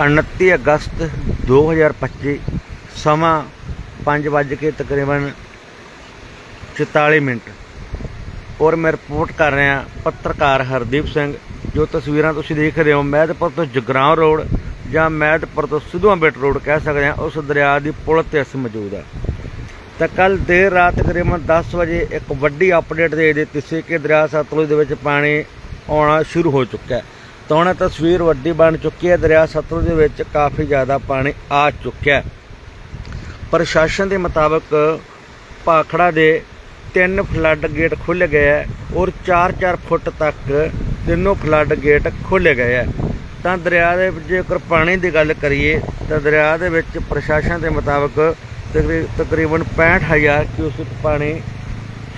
29 ਅਗਸਤ 2025 ਸਮਾਂ 5 ਵੱਜ ਕੇ ਤਕਰੀਬਨ 44 ਮਿੰਟ। ਔਰ ਮੈਂ ਰਿਪੋਰਟ ਕਰ ਰਿਹਾ ਪੱਤਰਕਾਰ ਹਰਦੀਪ ਸਿੰਘ, ਜੋ ਤਸਵੀਰਾਂ ਤੁਸੀਂ ਦੇਖ ਰਹੇ ਹੋ ਮਹਿਦਪੁਰ ਤੋਂ ਜਗਰਾਉਂ ਰੋਡ ਜਾਂ ਮਹਿਦਪੁਰ ਤੋਂ ਸਿੱਧੂਆਂ ਬਿੱਟ ਰੋਡ ਕਹਿ ਸਕਦੇ ਹਾਂ, ਉਸ ਦਰਿਆ ਦੀ ਪੁਲ ਤੇ ਅਸੀਂ ਮੌਜੂਦ ਹਾਂ। ਤਾਂ ਕੱਲ ਦੇਰ ਰਾਤ ਤਕਰੀਬਨ 10 ਵਜੇ ਇੱਕ ਵੱਡੀ ਅਪਡੇਟ ਦੇ ਦਿੱਤੀ ਸੀ ਕਿ ਦਰਿਆ ਸਤਲੁਜ ਦੇ ਵਿੱਚ ਪਾਣੀ ਆਉਣਾ ਸ਼ੁਰੂ ਹੋ ਚੁੱਕਾ ਹੈ। ਤਾਂ ਹੁਣ ਇਹ ਤਸਵੀਰ ਵੱਡੀ ਬਣ ਚੁੱਕੀ ਹੈ, ਦਰਿਆ ਸਤਲੁਜ ਦੇ ਵਿੱਚ ਕਾਫੀ ਜ਼ਿਆਦਾ ਪਾਣੀ ਆ ਚੁੱਕਿਆ ਹੈ। ਪ੍ਰਸ਼ਾਸਨ ਦੇ ਮੁਤਾਬਕ ਭਾਖੜਾ ਦੇ ਤਿੰਨ ਫਲੱਡ ਗੇਟ ਖੁੱਲ੍ਹ ਗਏ ਹੈ ਔਰ 4-4 ਫੁੱਟ ਤੱਕ ਤਿੰਨੋਂ ਫਲੱਡ ਗੇਟ ਖੋਲ੍ਹੇ ਗਏ ਹੈ। ਤਾਂ ਦਰਿਆ ਦੇ ਜੇਕਰ ਪਾਣੀ ਦੀ ਗੱਲ ਕਰੀਏ, ਤਾਂ ਦਰਿਆ ਦੇ ਵਿੱਚ ਪ੍ਰਸ਼ਾਸਨ ਦੇ ਮੁਤਾਬਕ ਤਕਰੀ- ਤਕਰੀਬਨ 65000 ਕਿਊਸਕ ਪਾਣੀ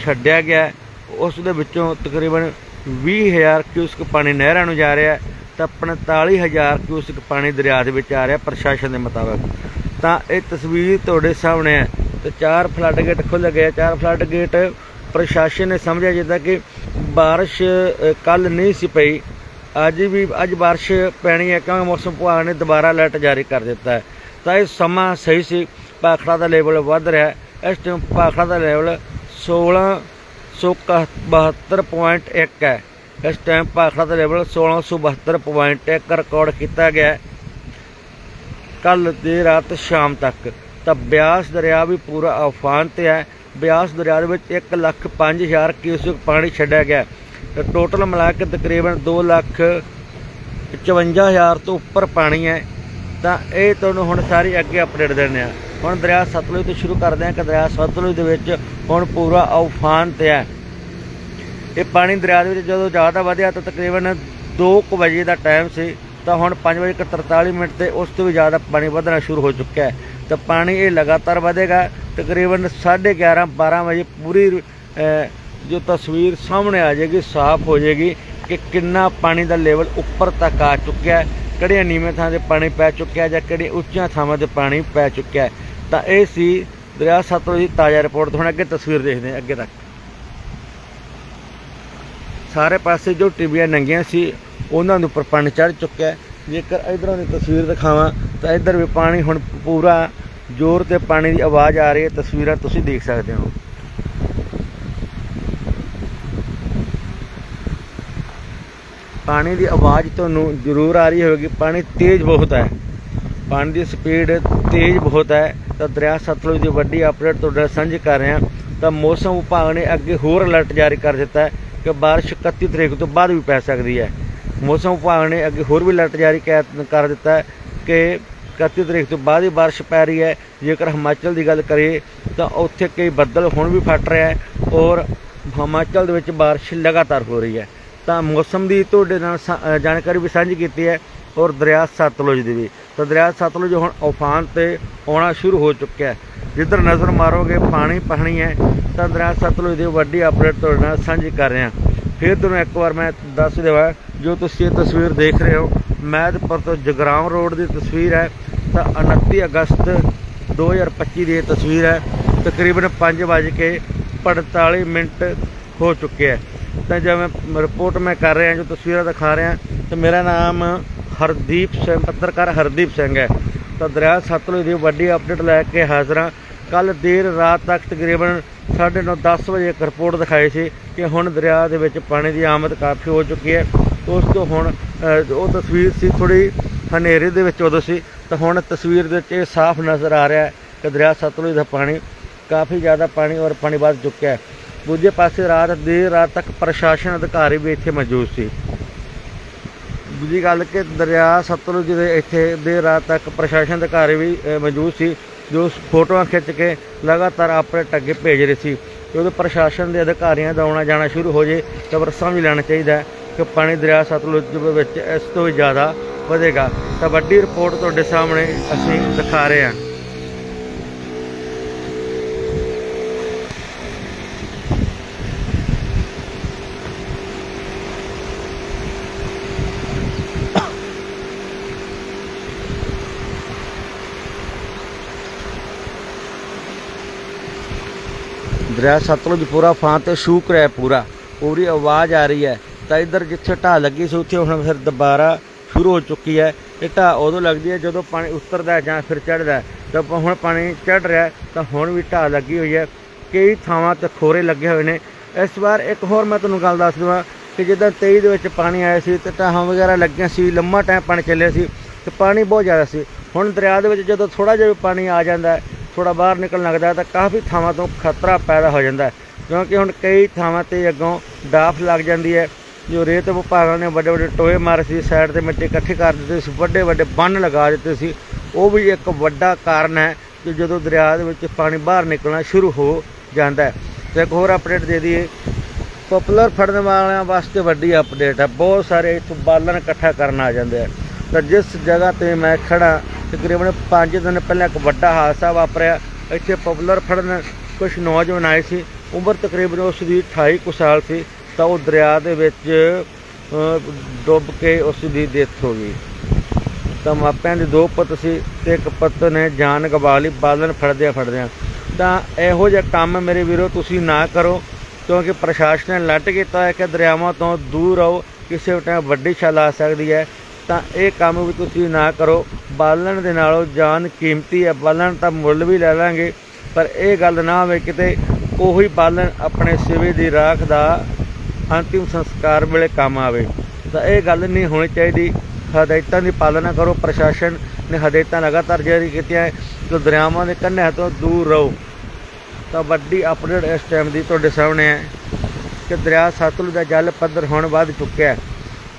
ਛੱਡਿਆ ਗਿਆ ਉਸ ਦੇ ਵਿੱਚੋਂ ਤਕਰੀਬਨ 20000 ਕਿਊਸਕ ਪਾਣੀ ਨਹਿਰਾਂ ਨੂੰ ਜਾ ਰਿਹਾ ਹੈ ਤਾਂ 45000 ਕਿਊਸਕ ਪਾਣੀ ਦਰਿਆ ਦੇ ਵਿੱਚ ਆ ਰਿਹਾ ਪ੍ਰਸ਼ਾਸਨ ਦੇ ਮੁਤਾਬਕ। ਤਾਂ ਇਹ ਤਸਵੀਰ ਤੁਹਾਡੇ ਸਾਹਮਣੇ ਹੈ। ਤੇ ਚਾਰ ਫਲੱਡ ਗੇਟ ਖੁੱਲ੍ਹ ਗਏ ਚਾਰ ਫਲੱਡ ਗੇਟ ਪ੍ਰਸ਼ਾਸਨ ਨੇ ਸਮਝਿਆ ਜਿੱਦਾਂ ਕਿ ਬਾਰਿਸ਼ ਕੱਲ ਨਹੀਂ ਸੀ ਪਈ। ਅੱਜ ਵੀ, ਅੱਜ ਬਾਰਿਸ਼ ਪੈਣੀ ਹੈ ਕਿਉਂਕਿ ਮੌਸਮ ਵਿਭਾਗ ਨੇ ਦੁਬਾਰਾ ਅਲਰਟ ਜਾਰੀ ਕਰ ਦਿੱਤਾ ਹੈ। ਤਾਂ ਇਹ ਸਮਾਂ ਸਹੀ ਸੀ। ਭਾਖੜਾ ਦਾ ਲੈਵਲ ਵੱਧ ਰਿਹਾ ਇਸ ਟਾਈਮ ਭਾਖੜਾ ਦਾ ਲੈਵਲ 1672.1 ਹੈ। ਇਸ ਟਾਈਮ ਭਾਖੜਾ ਦਾ ਲੈਵਲ 1672.1 ਰਿਕਾਰਡ ਕੀਤਾ ਗਿਆ ਹੈ। ਕੱਲ ਦੀ ਰਾਤ ਸ਼ਾਮ ਤੱਕ। ਤਾਂ ਬਿਆਸ ਦਰਿਆ ਵੀ ਪੂਰਾ ਅਫਾਨ ਤੇ ਹੈ। ਬਿਆਸ ਦਰਿਆ ਦੇ ਵਿੱਚ 1 ਲੱਖ 5000 ਕਿਊਸਕ ਪਾਣੀ ਛੱਡਿਆ ਗਿਆ ਤੇ ਟੋਟਲ ਮਿਲਾ ਕੇ ਤਕਰੀਬਨ 2 ਲੱਖ 55000 ਤੋਂ ਉੱਪਰ ਪਾਣੀ ਹੈ। ਤਾਂ ਇਹ ਤੁਹਾਨੂੰ ਹੁਣ ਸਾਰੀ ਅੱਗੇ ਅਪਡੇਟ ਦਿੰਦੇ ਆ ਹੁਣ ਦਰਿਆ ਸਤਲੁਜ ਤੋਂ ਸ਼ੁਰੂ ਕਰਦੇ ਹਾਂ ਕਿ ਦਰਿਆ ਸਤਲੁਜ ਦੇ ਵਿੱਚ ਹੁਣ ਪੂਰਾ ਉਫਾਨ ਤੇ ਹੈ। ਇਹ ਪਾਣੀ ਦਰਿਆ ਦੇ ਵਿੱਚ ਜਦੋਂ ਜ਼ਿਆਦਾ ਵਧਿਆ ਤਾਂ ਤਕਰੀਬਨ 2 ਵਜੇ ਦਾ ਟਾਈਮ ਸੀ, ਤਾਂ ਹੁਣ 5 ਵਜੇ ਕੇ 43 ਮਿੰਟ ਤੇ ਉਸ ਤੋਂ ਵੀ ਜ਼ਿਆਦਾ ਪਾਣੀ ਵਧਣਾ ਸ਼ੁਰੂ ਹੋ ਚੁੱਕਿਆ ਹੈ। ਤਾਂ ਪਾਣੀ ਇਹ ਲਗਾਤਾਰ ਵਧੇਗਾ, ਤਕਰੀਬਨ 11:30 12 ਵਜੇ ਪੂਰੀ ਜੋ ਤਸਵੀਰ ਸਾਹਮਣੇ ਆ ਜਾਏਗੀ, ਸਾਫ਼ ਹੋ ਜਾਏਗੀ ਕਿ ਕਿੰਨਾ ਪਾਣੀ ਦਾ ਲੈਵਲ ਉੱਪਰ ਤੱਕ ਆ ਚੁੱਕਿਆ ਹੈ, ਕਿਹੜੀਆਂ ਨੀਵੇਂ ਥਾਂ ਤੇ ਪਾਣੀ ਪੈ ਚੁੱਕਿਆ ਜਾਂ ਕਿਹੜੀਆਂ ਉੱਚੀਆਂ ਥਾਵਾਂ ਤੇ ਪਾਣੀ ਪੈ ਚੁੱਕਿਆ ਹੈ। ਤਾਂ ਇਹ ਸੀ ਦਰਿਆ ਸਤਲੁਜ ਦੀ ਤਾਜ਼ਾ ਰਿਪੋਰਟ ਹੁਣ ਅੱਗੇ ਤਸਵੀਰ ਦੇਖਦੇ ਹਾਂ, ਅੱਗੇ ਤੱਕ। ਸਾਰੇ ਪਾਸੇ ਜੋ ਟਿੱਬੀਆਂ ਨੰਗੀਆਂ ਸੀ, ਉਹਨਾਂ ਦੇ ਉੱਪਰ ਪਾਣੀ ਚੜ ਚੁੱਕਿਆ ਜੇਕਰ ਇਧਰੋਂ ਦੀ ਤਸਵੀਰ ਦਿਖਾਵਾਂ, ਤਾਂ ਇਧਰ ਵੀ ਪਾਣੀ ਹੁਣ ਪੂਰਾ ਜ਼ੋਰ ਤੇ ਪਾਣੀ ਦੀ ਆਵਾਜ਼ ਆ ਰਹੀ ਹੈ। ਤਸਵੀਰਾਂ ਤੁਸੀਂ ਦੇਖ ਸਕਦੇ ਹੋ। ਪਾਣੀ ਦੀ ਆਵਾਜ਼ ਤੁਹਾਨੂੰ ਜ਼ਰੂਰ ਆ ਰਹੀ ਹੋਵੇਗੀ। ਪਾਣੀ ਤੇਜ਼ ਬਹੁਤ ਹੈ। ਪਾਣੀ ਦੀ ਸਪੀਡ ਤੇਜ਼ ਬਹੁਤ ਹੈ, ਤਾਂ ਦਰਿਆ ਸਤਲੁਜ ਦੀ ਵੱਡੀ ਅਪਡੇਟ ਤੁਹਾਡੇ ਨਾਲ ਸਾਂਝੀ ਕਰ ਰਹੇ। ਹਾਂ ਤਾਂ ਮੌਸਮ ਵਿਭਾਗ ਨੇ ਅੱਗੇ ਹੋਰ ਅਲਰਟ ਜਾਰੀ ਕਰ ਦਿੱਤਾ ਹੈ ਕਿ ਬਾਰਿਸ਼ 31 ਤਰੀਕ ਤੋਂ ਬਾਅਦ ਵੀ ਪੈ ਸਕਦੀ ਹੈ। ਮੌਸਮ ਵਿਭਾਗ ਨੇ ਅੱਗੇ ਹੋਰ ਵੀ ਅਲਰਟ ਜਾਰੀ ਕਰ ਕਰ ਦਿੱਤਾ ਹੈ ਕਿ 31 ਤਰੀਕ ਤੋਂ ਬਾਅਦ ਹੀ ਬਾਰਿਸ਼ ਪੈ ਰਹੀ ਹੈ। ਜੇਕਰ ਹਿਮਾਚਲ ਦੀ ਗੱਲ ਕਰੀਏ, ਤਾਂ ਉੱਥੇ ਕਈ ਬੱਦਲ ਹੁਣ ਵੀ ਫਟ ਰਿਹਾ ਹੈ ਔਰ ਹਿਮਾਚਲ ਦੇ ਵਿੱਚ ਬਾਰਿਸ਼ ਲਗਾਤਾਰ ਹੋ ਰਹੀ ਹੈ। ਤਾਂ ਮੌਸਮ ਦੀ ਤੁਹਾਡੇ ਨਾਲ ਸਾ- ਜਾਣਕਾਰੀ ਵੀ ਸਾਂਝੀ ਕੀਤੀ ਹੈ। ਔਰ ਦਰਿਆ ਸਤਲੁਜ ਦੀ ਵੀ। ਤਾਂ ਦਰਿਆ ਸਤਲੁਜ ਹੁਣ ਉਫਾਨ ਤੇ ਆਉਣਾ ਸ਼ੁਰੂ ਹੋ ਚੁੱਕਿਆ ਹੈ। ਜਿੱਧਰ ਨਜ਼ਰ ਮਾਰੋਗੇ, ਪਾਣੀ ਪਾਣੀ ਹੈ, ਤਾਂ ਦਰਿਆ ਸਤਲੁਜ ਦੀ ਵੱਡੀ ਅਪਡੇਟ ਤੁਹਾਡੇ ਨਾਲ ਸਾਂਝੀ ਕਰ ਰਿਹਾ ਫਿਰ ਤੁਹਾਨੂੰ ਇੱਕ ਵਾਰ ਮੈਂ ਦੱਸ ਦੇਵਾਂ, ਜੋ ਤੁਸੀਂ ਇਹ ਤਸਵੀਰ ਦੇਖ ਰਹੇ ਹੋ, ਮੈਦਪੁਰ ਤੋਂ ਜਗਰਾਉਂ ਰੋਡ ਦੀ ਤਸਵੀਰ ਹੈ। ਤਾਂ 29 ਅਗਸਤ 2025 ਦੀ ਇਹ ਤਸਵੀਰ ਹੈ। ਤਕਰੀਬਨ 5 ਵਜੇ ਕੇ 45 ਮਿੰਟ ਹੋ ਚੁੱਕੇ ਹੈ। ਤਾਂ ਜਿਵੇਂ ਰਿਪੋਰਟ ਮੈਂ ਕਰ ਰਿਹਾ, ਜੋ ਤਸਵੀਰਾਂ ਦਿਖਾ ਰਿਹਾ, ਤਾਂ ਮੇਰਾ ਨਾਮ ਹਰਦੀਪ ਸਿੰਘ, ਪੱਤਰਕਾਰ ਹਰਦੀਪ ਸਿੰਘ ਹੈ। ਤਾਂ ਦਰਿਆ ਸਤਲੁਜ ਦੀ ਵੱਡੀ ਅਪਡੇਟ ਲੈ ਕੇ ਹਾਜ਼ਰ ਹਾਂ। ਕੱਲ ਦੇਰ ਰਾਤ ਤੱਕ ਤਕਰੀਬਨ 9:30 10 ਵਜੇ ਇੱਕ ਰਿਪੋਰਟ ਦਿਖਾਈ ਸੀ ਕਿ ਹੁਣ ਦਰਿਆ ਦੇ ਵਿੱਚ ਪਾਣੀ ਦੀ ਆਮਦ ਕਾਫੀ ਹੋ ਚੁੱਕੀ ਹੈ। ਉਸ ਤੋਂ ਹੁਣ ਉਹ ਤਸਵੀਰ ਸੀ ਥੋੜੀ ਹਨੇਰੇ ਦੇ ਵਿੱਚ ਉਦੋਂ ਸੀ। ਤਾਂ ਹੁਣ ਤਸਵੀਰ ਦੇ ਵਿੱਚ ਇਹ ਸਾਫ਼ ਨਜ਼ਰ ਆ ਰਿਹਾ ਹੈ ਕਿ ਦਰਿਆ ਸਤਲੁਜ ਦਾ ਪਾਣੀ ਕਾਫੀ ਜ਼ਿਆਦਾ ਪਾਣੀ ਔਰ ਪਾਣੀ ਵੱਧ ਚੁੱਕਿਆ ਹੈ। ਦੂਜੇ ਪਾਸੇ ਰਾਤ, ਦੇਰ ਰਾਤ ਤੱਕ ਪ੍ਰਸ਼ਾਸਨ ਅਧਿਕਾਰੀ ਵੀ ਇੱਥੇ ਮੌਜੂਦ ਸੀ। ਦੂਜੀ ਗੱਲ ਕਿ ਦਰਿਆ ਸਤਲੁਜ ਦੇ ਇੱਥੇ ਦੇਰ ਰਾਤ ਤੱਕ ਪ੍ਰਸ਼ਾਸਨ ਅਧਿਕਾਰੀ ਵੀ ਮੌਜੂਦ ਸੀ, ਜੋ ਫੋਟੋਆਂ ਖਿੱਚ ਕੇ ਲਗਾਤਾਰ ਆਪਣੇ ਟੱਗੇ ਭੇਜ ਰਹੇ ਸੀ। ਜਦੋਂ ਪ੍ਰਸ਼ਾਸਨ ਦੇ ਅਧਿਕਾਰੀਆਂ ਦਾ ਆਉਣਾ ਜਾਣਾ ਸ਼ੁਰੂ ਹੋ ਜੇ, ਤਾਂ ਫਿਰ ਸਮਝ ਲੈਣਾ ਚਾਹੀਦਾ ਕਿ ਪਾਣੀ ਦਰਿਆ ਸਤਲੁਜ ਵਿੱਚ ਇਸ ਤੋਂ ਵੀ ਜ਼ਿਆਦਾ ਵਧੇਗਾ। ਤਾਂ ਵੱਡੀ ਰਿਪੋਰਟ ਤੁਹਾਡੇ ਸਾਹਮਣੇ ਅਸੀਂ ਦਿਖਾ ਰਹੇ ਹਾਂ। ਦਰਿਆ ਸਤਲੁਜ ਪੂਰਾ, ਫਾਂ ਤੇ ਸ਼ੂਕ ਰਿਹਾ ਪੂਰਾ। ਪੂਰੀ ਆਵਾਜ਼ ਆ ਰਹੀ ਹੈ। ਤਾਂ ਇੱਧਰ ਜਿੱਥੇ ਢਾਹ ਲੱਗੀ ਸੀ, ਉੱਥੇ ਹੁਣ ਫਿਰ ਦੁਬਾਰਾ ਸ਼ੁਰੂ ਹੋ ਚੁੱਕੀ ਹੈ। ਇਹ ਢਾਹ ਉਦੋਂ ਲੱਗਦੀ ਹੈ ਜਦੋਂ ਪਾਣੀ ਉਤਰਦਾ ਜਾਂ ਫਿਰ ਚੜ੍ਹਦਾ ਤਾਂ ਹੁਣ ਪਾਣੀ ਚੜ੍ਹ ਰਿਹਾ ਤਾਂ ਹੁਣ ਵੀ ਢਾਹ ਲੱਗੀ ਹੋਈ ਹੈ। ਕਈ ਥਾਵਾਂ ਤੇ ਖੋਰੇ ਲੱਗੇ ਹੋਏ ਨੇ। ਇਸ ਵਾਰ ਇੱਕ ਹੋਰ ਮੈਂ ਤੁਹਾਨੂੰ ਗੱਲ ਦੱਸ ਦਵਾਂ ਕਿ ਜਿੱਦਾਂ 23 ਦੇ ਵਿੱਚ ਪਾਣੀ ਆਇਆ ਸੀ ਤੇ ਢਾਹਾਂ ਵਗੈਰਾ ਲੱਗੀਆਂ ਸੀ, ਲੰਮਾ ਟਾਈਮ ਪਾਣੀ ਚੱਲਿਆ ਸੀ ਤੇ ਪਾਣੀ ਬਹੁਤ ਜ਼ਿਆਦਾ ਸੀ। ਹੁਣ ਦਰਿਆ ਦੇ ਵਿੱਚ ਜਦੋਂ ਥੋੜਾ ਜਿਹਾ ਵੀ ਪਾਣੀ ਆ ਜਾਂਦਾ ਥੋੜਾ ਬਾਹਰ ਨਿਕਲਣ ਲੱਗਦਾ ਤਾਂ ਕਾਫੀ ਥਾਵਾਂ ਤੋਂ ਖਤਰਾ ਪੈਦਾ ਹੋ ਜਾਂਦਾ ਹੈ, ਕਿਉਂਕਿ ਹੁਣ ਕਈ ਥਾਵਾਂ ਤੇ ਅੱਗੋਂ ਡਾਫ ਲੱਗ ਜਾਂਦੀ ਹੈ, ਜੋ ਰੇਤ ਵਿਭਾਗਾਂ ਨੇ ਵੱਡੇ ਵੱਡੇ ਟੋਏ ਮਾਰੇ ਸੀ, ਸਾਈਡ ਤੇ ਮਿੱਟੀ ਇਕੱਠੀ ਕਰ ਦਿੱਤੀ ਸੀ, ਵੱਡੇ ਵੱਡੇ ਬੰਨ ਲਗਾ ਦਿੱਤੇ ਸੀ। ਉਹ ਵੀ ਇੱਕ ਵੱਡਾ ਕਾਰਨ ਹੈ ਕਿ ਜਦੋਂ ਦਰਿਆ ਦੇ ਵਿੱਚ ਪਾਣੀ ਬਾਹਰ ਨਿਕਲਣਾ ਸ਼ੁਰੂ ਹੋ ਜਾਂਦਾ ਹੈ। ਤੇ ਇੱਕ ਹੋਰ ਅਪਡੇਟ ਦੇ ਦਈਏ, ਪਪੂਲਰ ਫੜਨ ਵਾਲਿਆਂ ਵਾਸਤੇ ਵੱਡੀ ਅਪਡੇਟ ਹੈ, ਬਹੁਤ ਸਾਰੇ ਇੱਥੋਂ ਬਾਲਣ ਇਕੱਠਾ ਕਰਨ ਆ ਜਾਂਦੇ ਆ ਤਾਂ ਜਿਸ ਜਗ੍ਹਾ ਤੇ ਮੈਂ ਖੜਾ ਤਕਰੀਬਨ 5 ਦਿਨ ਪਹਿਲਾਂ ਇੱਕ ਵੱਡਾ ਹਾਦਸਾ ਵਾਪਰਿਆ। ਇੱਥੇ ਪਪੂਲਰ ਫੜਨ ਕੁਝ ਨੌਜਵਾਨ ਆਏ ਸੀ। ਉਮਰ ਤਕਰੀਬਨ ਉਸ ਦੀ 28 ਕੁ ਸਾਲ ਸੀ। ਤਾਂ ਉਹ ਦਰਿਆ ਦੇ ਵਿੱਚ ਡੁੱਬ ਕੇ ਉਸ ਦੀ ਡੈਥ ਹੋ ਗਈ। ਤਾਂ ਮਾਪਿਆਂ ਦੇ ਦੋ ਪੁੱਤ ਸੀ ਤੇ ਇੱਕ ਪੁੱਤ ਨੇ ਜਾਨ ਗਵਾ ਲਈ ਬਾਲਣ ਫੜਦਿਆਂ ਫੜਦਿਆਂ। ਤਾਂ ਇਹੋ ਜਿਹਾ ਕੰਮ ਮੇਰੇ ਵੀਰੋ ਤੁਸੀਂ ਨਾ ਕਰੋ, ਕਿਉਂਕਿ ਪ੍ਰਸ਼ਾਸਨ ਨੇ ਲੱਟ ਕੀਤਾ ਹੈ ਕਿ ਦਰਿਆਵਾਂ ਤੋਂ ਦੂਰ ਰਹੋ। ਕਿਸੇ ਟਾਈਮ ਵੱਡੀ ਛਾਲ ਆ ਸਕਦੀ ਹੈ। ਤਾਂ ਇਹ ਕੰਮ ਵੀ ਤੁਸੀਂ ਨਾ ਕਰੋ। ਬਾਲਣ ਦੇ ਨਾਲੋਂ ਜਾਨ ਕੀਮਤੀ ਹੈ ਬਾਲਣ ਤਾਂ ਮੁੱਲ ਵੀ ਲੈ ਲਾਂਗੇ, ਪਰ ਇਹ ਗੱਲ ਨਾ ਹੋਵੇ ਕਿਤੇ ਉਹੀ ਬਾਲਣ ਆਪਣੇ ਸਿਵੇ ਦੀ ਰਾਖ ਦਾ ਅੰਤਿਮ ਸੰਸਕਾਰ ਵੇਲੇ ਕੰਮ ਆਵੇ। ਤਾਂ ਇਹ ਗੱਲ ਨਹੀਂ ਹੋਣੀ ਚਾਹੀਦੀ। ਹਦਾਇਤਾਂ ਦੀ ਪਾਲਣਾ ਕਰੋ। ਪ੍ਰਸ਼ਾਸਨ ਨੇ ਹਦਾਇਤਾਂ ਲਗਾਤਾਰ ਜਾਰੀ ਕੀਤੀਆਂ ਕਿ ਦਰਿਆਵਾਂ ਦੇ ਕੰਢਿਆਂ ਤੋਂ ਦੂਰ ਰਹੋ। ਤਾਂ ਵੱਡੀ ਅਪਡੇਟ ਇਸ ਟਾਈਮ ਦੀ ਤੁਹਾਡੇ ਸਾਹਮਣੇ ਹੈ ਕਿ ਦਰਿਆ ਸਤਲੁਜ ਦਾ ਜਲ ਪੱਧਰ ਹੁਣ ਵੱਧ ਚੁੱਕਿਆ ਹੈ।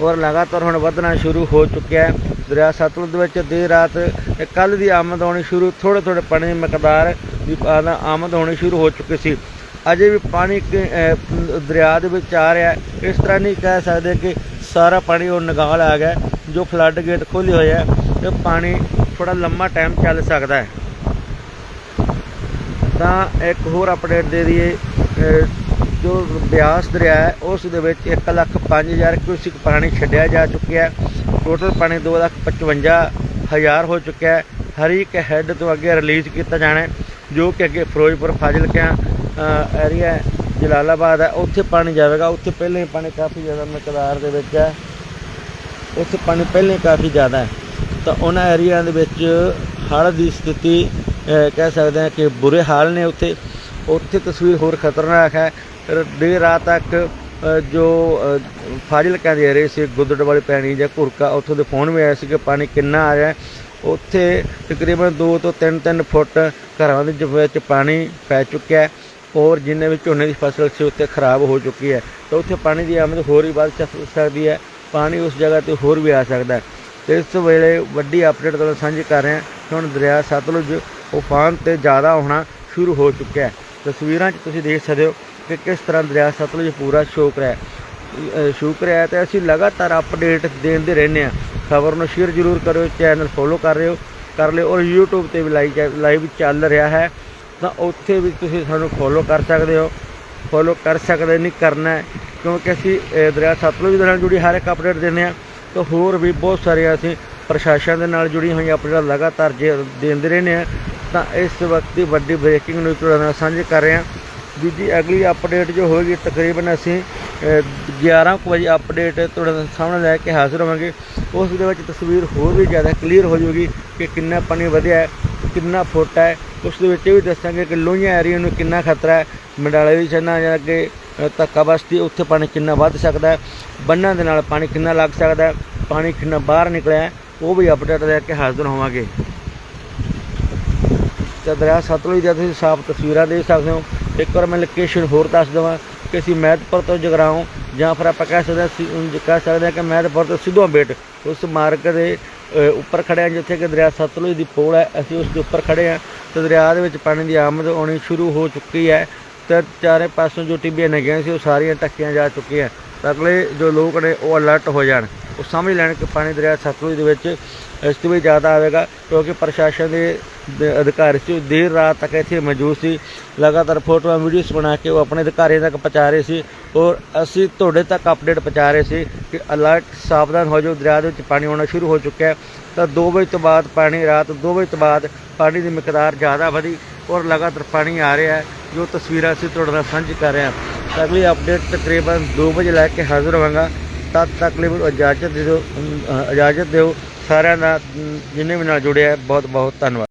ਔਰ ਲਗਾਤਾਰ ਹੁਣ ਵਧਣਾ ਸ਼ੁਰੂ ਹੋ ਚੁੱਕਿਆ ਹੈ। ਦਰਿਆ ਸਤਲੁਜ ਦੇ ਵਿੱਚ ਦੇਰ ਰਾਤ ਕੱਲ ਦੀ ਆਮਦ ਹੋਣੀ ਸ਼ੁਰੂ ਥੋੜੇ ਥੋੜੇ ਪਾਣੀ ਦੀ ਮਿਕਦਾਰ ਦੀ ਆਮਦ ਹੋਣੀ ਸ਼ੁਰੂ ਹੋ ਚੁੱਕੀ ਸੀ। ਅਜੇ ਵੀ ਪਾਣੀ ਦਰਿਆ ਦੇ ਵਿੱਚ ਆ ਰਿਹਾ ਇਸ ਤਰ੍ਹਾਂ ਨਹੀਂ ਕਹਿ ਸਕਦੇ ਕਿ ਸਾਰਾ ਪਾਣੀ ਉਹ ਨਿਕਾਲ ਆ ਗਿਆ ਜੋ ਫਲੱਡ ਗੇਟ ਖੋਲ੍ਹੇ ਹੋਏ ਹੈ, ਤੇ ਪਾਣੀ ਥੋੜਾ ਲੰਮਾ ਟਾਈਮ ਚੱਲ ਸਕਦਾ ਹੈ। ਤਾਂ ਇੱਕ ਹੋਰ ਅਪਡੇਟ ਦੇ ਦਈਏ ਜੋ ਬਿਆਸ ਦਰਿਆ ਹੈ, ਉਸ ਦੇ ਵਿੱਚ 1 ਲੱਖ 5000 ਕਿਊਸਿਕ ਪਾਣੀ ਛੱਡਿਆ ਜਾ ਚੁੱਕਿਆ ਹੈ। ਟੋਟਲ ਪਾਣੀ 2 ਲੱਖ 55 ਹਜ਼ਾਰ ਹੋ ਚੁੱਕਿਆ ਹੈ। ਹਰ ਇੱਕ ਹੈੱਡ ਤੋਂ ਅੱਗੇ ਰਿਲੀਜ਼ ਕੀਤਾ ਜਾਣਾ ਜੋ ਕਿ ਅੱਗੇ ਫਿਰੋਜ਼ਪੁਰ ਫਾਜ਼ਿਲਕਿਆਂ ਏਰੀਆ ਜਲਾਲਾਬਾਦ ਹੈ, ਉੱਥੇ ਪਾਣੀ ਜਾਵੇਗਾ। ਉੱਥੇ ਪਹਿਲਾਂ ਹੀ ਪਾਣੀ ਕਾਫੀ ਜ਼ਿਆਦਾ ਮਕਦਾਰ ਦੇ ਵਿੱਚ ਹੈ। ਉੱਥੇ ਪਾਣੀ ਪਹਿਲਾਂ ਹੀ ਕਾਫੀ ਜ਼ਿਆਦਾ ਹੈ। ਤਾਂ ਉਹਨਾਂ ਏਰੀਆ ਦੇ ਵਿੱਚ ਹੜ੍ਹ ਦੀ ਸਥਿਤੀ ਕਹਿ ਸਕਦੇ ਹਾਂ ਕਿ ਬੁਰੇ ਹਾਲ ਨੇ ਉੱਥੇ। ਉੱਥੇ ਤਸਵੀਰ ਹੋਰ ਖਤਰਨਾਕ ਹੈ। ਦੇਰ ਰਾਤ ਤੱਕ ਜੋ ਅਹ, ਫਾਜ਼ਿਲਕਾ ਦੇ ਰਹੇ ਸੀ ਗੁੱਦੜ ਵਾਲੀ ਪੈਣੀ ਜਾਂ ਘੁਰਕਾ ਉੱਥੋਂ ਦੇ ਫੋਨ ਵੀ ਆਇਆ ਸੀ ਕਿ ਪਾਣੀ ਕਿੰਨਾ ਆ ਰਿਹਾ। ਉੱਥੇ ਤਕਰੀਬਨ 2 ਤੋਂ 3-3 ਫੁੱਟ ਘਰਾਂ ਦੇ ਵਿੱਚ ਪਾਣੀ ਪੈ ਚੁੱਕਿਆ ਹੈ ਔਰ ਜਿੰਨੇ ਵੀ ਝੋਨੇ ਦੀ ਫਸਲ ਸੀ ਉੱਥੇ ਖਰਾਬ ਹੋ ਚੁੱਕੀ ਹੈ। ਤਾਂ ਉੱਥੇ ਪਾਣੀ ਦੀ ਆਮਦ ਹੋਰ ਵੀ ਵੱਧ ਚੱਕ- ਸਕਦੀ ਹੈ। ਪਾਣੀ ਉਸ ਜਗ੍ਹਾ ਤੇ ਹੋਰ ਵੀ ਆ ਸਕਦਾ ਹੈ। ਤੇ ਇਸ ਵੇਲੇ ਵੱਡੀ ਅਪਡੇਟ ਤੁਹਾਨੂੰ ਸਾਂਝੀ ਕਰ ਰਹੇ ਹਾਂ। ਹੁਣ ਦਰਿਆ ਸਤਲੁਜ ਉਫਾਨ ਤੇ ਜ਼ਿਆਦਾ ਹੋਣਾ ਸ਼ੁਰੂ ਹੋ ਚੁੱਕਿਆ ਹੈ। ਤਸਵੀਰਾਂ 'ਚ ਤੁਸੀਂ ਦੇਖ ਸਕਦੇ ਹੋ ਕਿ ਕਿਸ ਤਰ੍ਹਾਂ ਦਰਿਆ ਸਤਲੁਜ ਪੂਰਾ ਸ਼ੋਕ ਰਿਹਾ ਹੈ। ਰਿਹਾ ਸ਼ੁਕਰ ਤੇ ਅਸੀਂ ਲਗਾਤਾਰ ਅਪਡੇਟ ਦੇਂਦੇ ਰਹਿੰਦੇ ਹਾਂ। ਖਬਰ ਨੂੰ ਸ਼ੇਅਰ ਜ਼ਰੂਰ ਕਰਿਓ ਚੈਨਲ ਫੋਲੋ ਕਰ ਰਹੇ ਹੋ, ਕਰ ਲਿਓ ਔਰ YouTube ਤੇ ਵੀ ਲਾਈਵ ਲਾਈਵ ਚੱਲ ਰਿਹਾ ਹੈ। ਤਾਂ ਉੱਥੇ ਵੀ ਤੁਸੀਂ ਸਾਨੂੰ ਫੋਲੋ ਕਰ ਸਕਦੇ ਹੋ। ਫੋਲੋ ਕਰ ਸਕਦੇ ਨਹੀਂ, ਕਰਨਾ ਕਿਉਂਕਿ ਅਸੀਂ ਦਰਿਆ ਸਤਲੁਜ ਦੇ ਨਾਲ ਜੁੜੀ ਹਰ ਇੱਕ ਅਪਡੇਟ ਦਿੰਦੇ ਹਾਂ। ਤਾਂ ਹੋਰ ਵੀ ਬਹੁਤ ਸਾਰੀਆਂ ਅਸੀਂ ਪ੍ਰਸ਼ਾਸਨ ਦੇ ਨਾਲ ਜੁੜੀਆਂ ਹੋਈਆਂ ਅਪਡੇਟਾਂ ਲਗਾਤਾਰ ਜੇ ਦਿੰਦੇ ਰਹਿੰਦੇ ਹਾਂ। ਤਾਂ ਇਸ ਵਕਤ ਦੀ ਵੱਡੀ ਬ੍ਰੇਕਿੰਗ ਨਿਊਜ਼ ਤੁਹਾਡੇ ਨਾਲ ਸਾਂਝੀ ਕਰ ਰਹੇ ਹਾਂ। ਦੂਜੀ ਅਗਲੀ ਅਪਡੇਟ ਜੋ ਹੋਏਗੀ ਤਕਰੀਬਨ ਅਸੀਂ ਅਹ, 11 ਕੁ ਵਜੇ ਅਪਡੇਟ ਤੁਹਾਡੇ ਸਾਹਮਣੇ ਲੈ ਕੇ ਹਾਜ਼ਰ ਹੋਵਾਂਗੇ। ਉਸ ਦੇ ਵਿੱਚ ਤਸਵੀਰ ਹੋਰ ਵੀ ਜ਼ਿਆਦਾ ਕਲੀਅਰ ਹੋ ਜਾਊਗੀ ਕਿ ਕਿੰਨਾ ਪਾਣੀ ਵਧਿਆ ਹੈ ਕਿੰਨਾ ਫੁੱਟ ਹੈ। ਉਸ ਦੇ ਵਿੱਚ ਇਹ ਵੀ ਦੱਸਾਂਗੇ ਕਿ ਲੋਹੀਆਂ ਏਰੀਆ ਨੂੰ ਕਿੰਨਾ ਖਤਰਾ ਹੈ। ਮੰਡਾਲੇ ਦੀ ਛੰਨਾ ਜਾਂ ਅੱਗੇ ਧੱਕਾ ਬਸਤੀ ਉੱਥੇ ਪਾਣੀ ਕਿੰਨਾ ਵੱਧ ਸਕਦਾ ਹੈ। ਬੰਨਾਂ ਦੇ ਨਾਲ ਪਾਣੀ ਕਿੰਨਾ ਲੱਗ ਸਕਦਾ ਹੈ। ਪਾਣੀ ਕਿੰਨਾ ਬਾਹਰ ਨਿਕਲਿਆ ਉਹ ਵੀ ਅਪਡੇਟ ਲੈ ਕੇ ਹਾਜ਼ਰ ਹੋਵਾਂਗੇ। ਤੇ ਦਰਿਆ ਸਤਲੁਜ ਦੀਆਂ ਤੁਸੀਂ ਸਾਫ਼ ਤਸਵੀਰਾਂ ਦੇਖ ਸਕਦੇ ਹੋ। ਇੱਕ ਵਾਰ ਮੈਂ ਲੋਕੇਸ਼ਨ ਹੋਰ ਦੱਸ ਦੇਵਾਂ ਕਿ ਅਸੀਂ ਮਹਿਤਪੁਰ ਤੋਂ ਜਗਰਾਉਂ ਜਾਂ ਫਿਰ ਆਪਾਂ ਕਹਿ ਸਕਦੇ ਹਾਂ ਕਹਿ ਸਕਦੇ ਹਾਂ ਕਿ ਮਹਿਤਪੁਰ ਤੋਂ ਸਿੱਧੂਆਂ ਬੇਟ ਉਸ ਮਾਰਗ ਦੇ ਉੱਪਰ ਖੜੇ ਹਾਂ ਜਿੱਥੇ ਕਿ ਦਰਿਆ ਸਤਲੁਜ ਦੀ ਪੋਲ ਹੈ। ਅਸੀਂ ਉਸ ਦੇ ਉੱਪਰ ਖੜੇ ਹਾਂ ਤੇ ਦਰਿਆ ਦੇ ਵਿੱਚ ਪਾਣੀ ਦੀ ਆਮਦ ਆਉਣੀ ਸ਼ੁਰੂ ਹੋ ਚੁੱਕੀ ਹੈ ਤੇ ਚਾਰੇ ਪਾਸੋਂ ਜੋ ਟਿੱਬੀਆਂ ਲੱਗੀਆਂ ਸੀ ਉਹ ਸਾਰੀਆਂ ਟੱਕੀਆਂ ਜਾ ਚੁੱਕੀਆਂ। ਅਗਲੇ ਜੋ ਲੋਕ ਨੇ ਉਹ ਅਲਰਟ ਹੋ ਜਾਣ। ਉਹ ਸਮਝ ਲੈਣ ਕਿ ਪਾਣੀ ਦਰਿਆ ਸਤਲੁਜ ਦੇ ਵਿੱਚ ਇਸ ਤੋਂ ਵੀ ਜ਼ਿਆਦਾ ਆਵੇਗਾ, ਕਿਉਂਕਿ ਪ੍ਰਸ਼ਾਸਨ ਦੇ ਅਧਿਕਾਰੀ ਸੀ, ਉਹ ਦੇਰ ਰਾਤ ਤੱਕ ਇੱਥੇ ਮੌਜੂਦ ਸੀ। ਲਗਾਤਾਰ ਫੋਟੋਆਂ ਵੀਡੀਓਸ ਬਣਾ ਕੇ ਉਹ ਆਪਣੇ ਅਧਿਕਾਰੀਆਂ ਤੱਕ ਪਹੁੰਚਾ ਰਹੇ ਸੀ ਔਰ ਅਸੀਂ ਤੁਹਾਡੇ ਤੱਕ ਅਪਡੇਟ ਪਹੁੰਚਾ ਰਹੇ ਸੀ ਕਿ ਅਲਰਟ ਸਾਵਧਾਨ ਹੋ ਜਾਓ, ਦਰਿਆ ਦੇ ਵਿੱਚ ਪਾਣੀ ਆਉਣਾ ਸ਼ੁਰੂ ਹੋ ਚੁੱਕਿਆ ਹੈ। ਤਾਂ 2 ਵਜੇ ਤੋਂ ਬਾਅਦ ਪਾਣੀ, ਰਾਤ 2 ਵਜੇ ਤੋਂ ਬਾਅਦ ਪਾਣੀ ਦੀ ਮਿਕਦਾਰ ਜ਼ਿਆਦਾ ਵਧੀ ਔਰ ਲਗਾਤਾਰ ਪਾਣੀ ਆ ਰਿਹਾ ਹੈ। ਜੋ ਤਸਵੀਰਾਂ ਅਸੀਂ ਤੁਹਾਡੇ ਨਾਲ ਸਾਂਝੀ ਕਰ ਰਹੇ ਹਾਂ। ਅਗਲੀ ਅਪਡੇਟ ਤਕਰੀਬਨ 2 ਵਜੇ ਲੈ ਕੇ ਹਾਜ਼ਰ ਹੋਵਾਂਗਾ। ਤਦ ਤੱਕ ਲਈ ਮੈਨੂੰ ਇਜਾਜ਼ਤ ਦਿਓ ਇਜਾਜ਼ਤ ਦਿਓ ਸਾਰਿਆਂ ਦਾ ਜਿੰਨੇ ਵੀ ਨਾਲ ਜੁੜਿਆ ਬਹੁਤ ਬਹੁਤ ਧੰਨਵਾਦ।